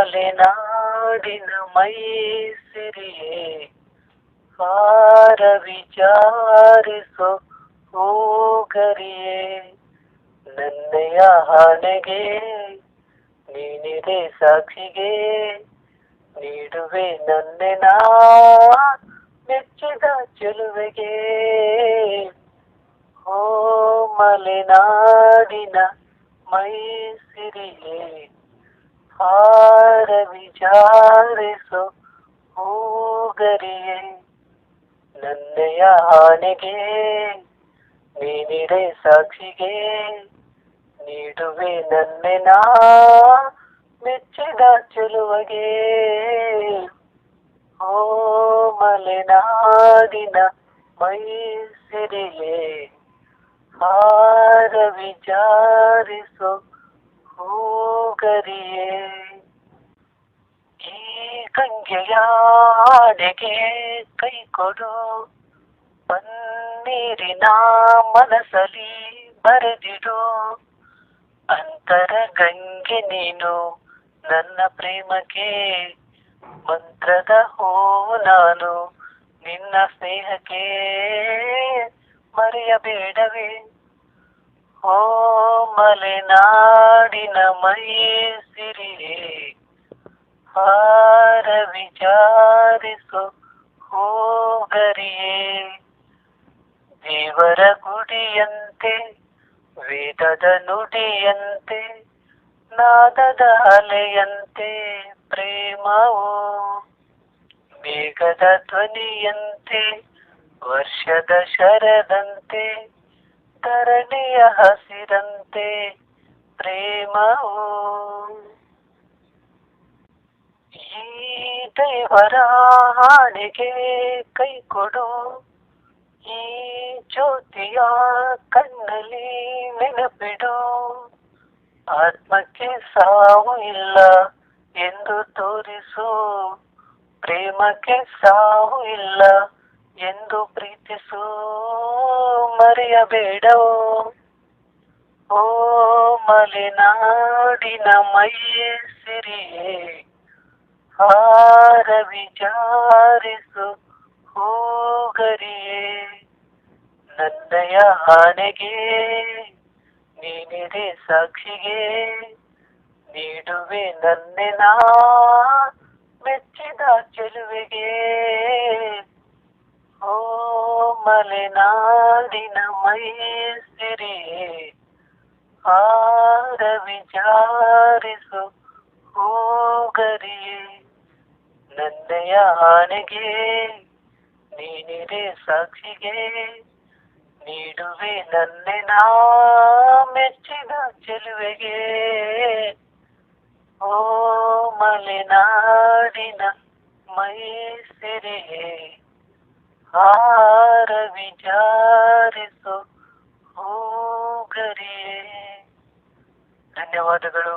ಮಲೆನಾಡಿನ ಮೈಸಿರಿಯೇ ಹಾರ ವಿಚಾರಿಸೋ ಹೋಗರಿಯೇ ನನ್ನೆಯ ಹಣೆಗೆ ನೀನಿದೆ ಸಾಕ್ಷಿಗೆ, ನೀಡುವೆ ನನ್ನೆನ ಮೆಚ್ಚಿದ ಚೆಲುವೆಗೆ. ಓ ಮಲೆನಾಡಿನ ಮೈಸಿರಿಯೇ ಹಾರ ವಿಚಾರಿಸು ಹೋಗರಿಯೇ ನನ್ನೆಯ ಆನೆಗೆ ನೀನಿರೇ ಸಾಕ್ಷಿಗೆ ನೀಡುವೆ ನನ್ನೆನ ಮೆಚ್ಚಿದ ಚೆಲುವಗೆ. ಓ ಮಲೆನಾಡಿನ ಮೈಸಿರಿಯೇ ಹಾರ ವಿಚಾರಿಸೋ ಹೋಗರಿಯೇ ಈ ಹಾಡೆಗೆ ಕೈ ಕೊಡು. ಪನ್ನೀರಿನ ಮನಸಲಿ ಬರೆದಿಡು. ಅಂತರ ಗಂಗೆ ನೀನು ನನ್ನ ಪ್ರೇಮಕ್ಕೆ ಮಂತ್ರದ ಹೋ ನಾನು ನಿನ್ನ ಸ್ನೇಹಕ್ಕೆ ಮರೆಯಬೇಡವೇ. ಓ ಮಲೆನಾಡಿನ ಮೈಸಿರಿಯೇ, ಹಾರ ವಿಚಾರಿಸು ಹೋಗರಿಯೇ. ದೇವರ ಗುಡಿಯಂತೆ, ವೇದದ ನುಡಿಯಂತೆ, ನಾದದ ಅಲೆಯಂತೆ ಪ್ರೇಮವು, ಮೇಘದ ಧ್ವನಿಯಂತೆ, ವರ್ಷದ ಶರದಂತೆ ಧರಣಿಯ ಹಸಿರಂತೆ ಪ್ರೇಮವು. ಈ ದೇವರ ಹಾಡಿಗೆ ಕೈ ಕೊಡು. ಈ ಜ್ಯೋತಿಯ ಕಣ್ಣಲ್ಲಿ ನೆನಪಿಡು. ಆತ್ಮಕ್ಕೆ ಸಾವು ಇಲ್ಲ ಎಂದು ತೋರಿಸು. ಪ್ರೇಮಕ್ಕೆ ಸಾವು ಇಲ್ಲ ಎಂದು ಪ್ರೀತಿಸು, ಮರೆಯಬೇಡವೋ? ಓ ಮಲೆನಾಡಿನ ಮೈಸಿರಿಯೇ ಹಾರ ವಿಚಾರಿಸು ಹೋಗರಿಯೇ. ನನ್ನಯ ಆನೆಗೆ, ನೀನಿದೆ ಸಾಕ್ಷಿಗೆ, ನೀಡುವೆ ನನ್ನೆನ ಮೆಚ್ಚಿದ ಚೆಲುವೆಗೆ. ಮಲೆನಾಡಿನ ಮೈಸಿರಿಯೇ ಹಾರ ವಿಚಾರಿಸು ಹೋಗರಿ. ನನ್ನೆಯ ಆನೆಗೆ ನೀನಿರೆ ಸಾಕ್ಷಿಗೆ, ನೀಡುವೆ ನನ್ನೆನ ಮೆಚ್ಚಿದ ಚೆಲುವೆಗೆ. ಓ ಮಲೆನಾಡಿನ ಮೈಸಿರಿಯೇ ಹಾರ ವಿಚಾರಿಸು ಹೋಗರಿಯೇ ಧನ್ಯವಾದಗಳು